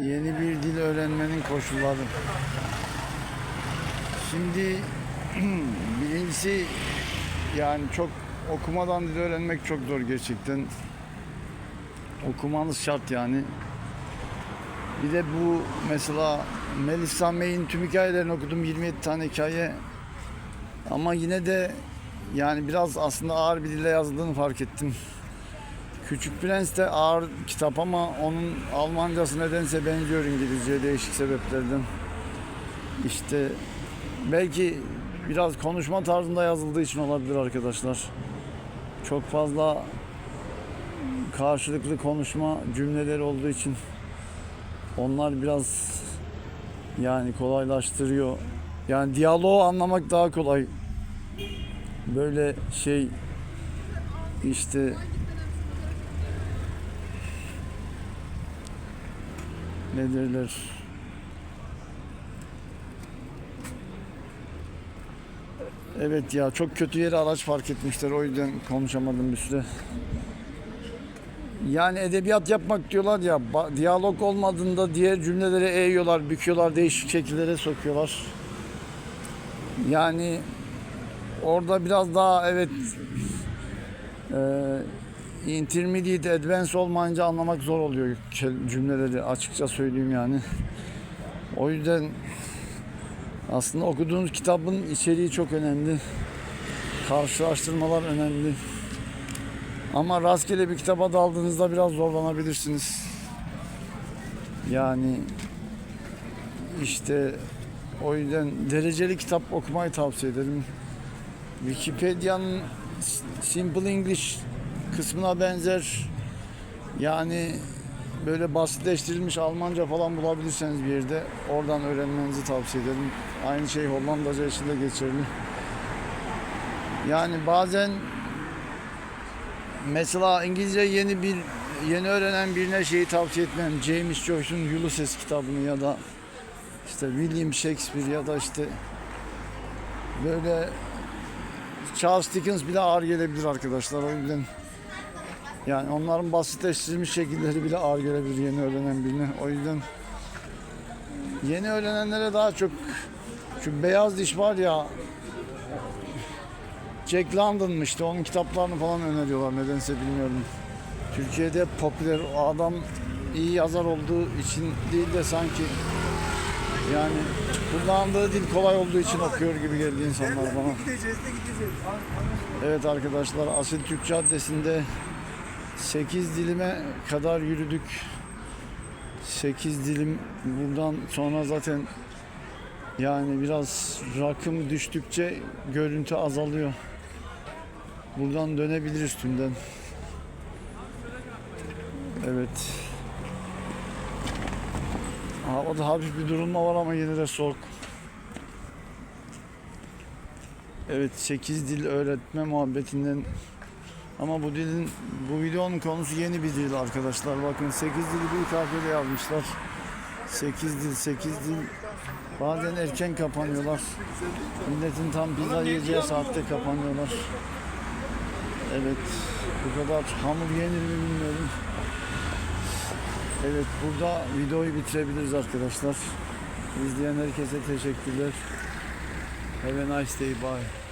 Yeni bir dil öğrenmenin koşulları. Şimdi birincisi yani çok okumadan dil öğrenmek çok zor gerçekten. Okumanız şart yani. Bir de bu mesela Melisa May'in tüm hikayelerini okudum 27 tane hikaye. Ama yine de yani biraz aslında ağır bir dille yazıldığını fark ettim. Küçük Prens de ağır kitap ama onun Almancası nedense benziyor İngilizceye değişik sebeplerden. İşte belki biraz konuşma tarzında yazıldığı için olabilir arkadaşlar. Çok fazla karşılıklı konuşma cümleleri olduğu için onlar biraz yani kolaylaştırıyor. Yani diyaloğu anlamak daha kolay. Böyle şey işte ne derler Evet ya çok kötü yere araç fark etmişler o yüzden konuşamadım bir süre. Yani edebiyat yapmak diyorlar ya diyalog olmadığında diğer cümleleri eğiyorlar, büküyorlar, değişik şekillere sokuyorlar. Yani orada biraz daha evet e, intermediate advance olmayınca anlamak zor oluyor cümleleri açıkça söyleyeyim yani. O yüzden aslında okuduğunuz kitabın içeriği çok önemli. Karşılaştırmalar önemli. Ama rastgele bir kitaba daldığınızda biraz zorlanabilirsiniz. Yani işte o yüzden dereceli kitap okumayı tavsiye ederim. Wikipedia'nın Simple English kısmına benzer yani böyle basitleştirilmiş Almanca falan bulabilirseniz bir yerde oradan öğrenmenizi tavsiye ederim. Aynı şey Hollandaca için de geçerli. Yani bazen mesela İngilizce yeni bir yeni öğrenen birine şeyi tavsiye etmem. James Joyce'un Ulysses kitabını ya da işte William Shakespeare ya da işte böyle Charles Dickens bile ağır gelebilir arkadaşlar. O yüzden yani onların basitleştirilmiş şekilleri bile ağır gelebilir yeni öğrenen birine. O yüzden yeni öğrenenlere daha çok şu beyaz diş var ya Jack London'mıştı. Onun kitaplarını falan öneriyorlar nedense bilmiyorum. Türkiye'de popüler o adam iyi yazar olduğu için değil de sanki yani kullandığı dil kolay olduğu için okuyor gibi geldi insanlar bana. Evet arkadaşlar Asil Türk Caddesi'nde 8 dilime kadar yürüdük. 8 dilim buradan sonra zaten yani biraz rakım düştükçe görüntü azalıyor. Buradan dönebilir üstünden. Evet. Havada hafif bir durulma var ama yine de soğuk. Evet 8 dil öğretme muhabbetinden ama bu dilin bu videonun konusu yeni bir dil arkadaşlar. Bakın 8 dili büyük harfle yazmışlar. 8 dil 8 dil bazen erken kapanıyorlar. Milletin tam pizza yiyeceği saatte kapanıyorlar. Evet bu kadar hamur yenir mi bilmiyorum. Evet burada videoyu bitirebiliriz arkadaşlar. İzleyen herkese teşekkürler. Have a nice day. Bye.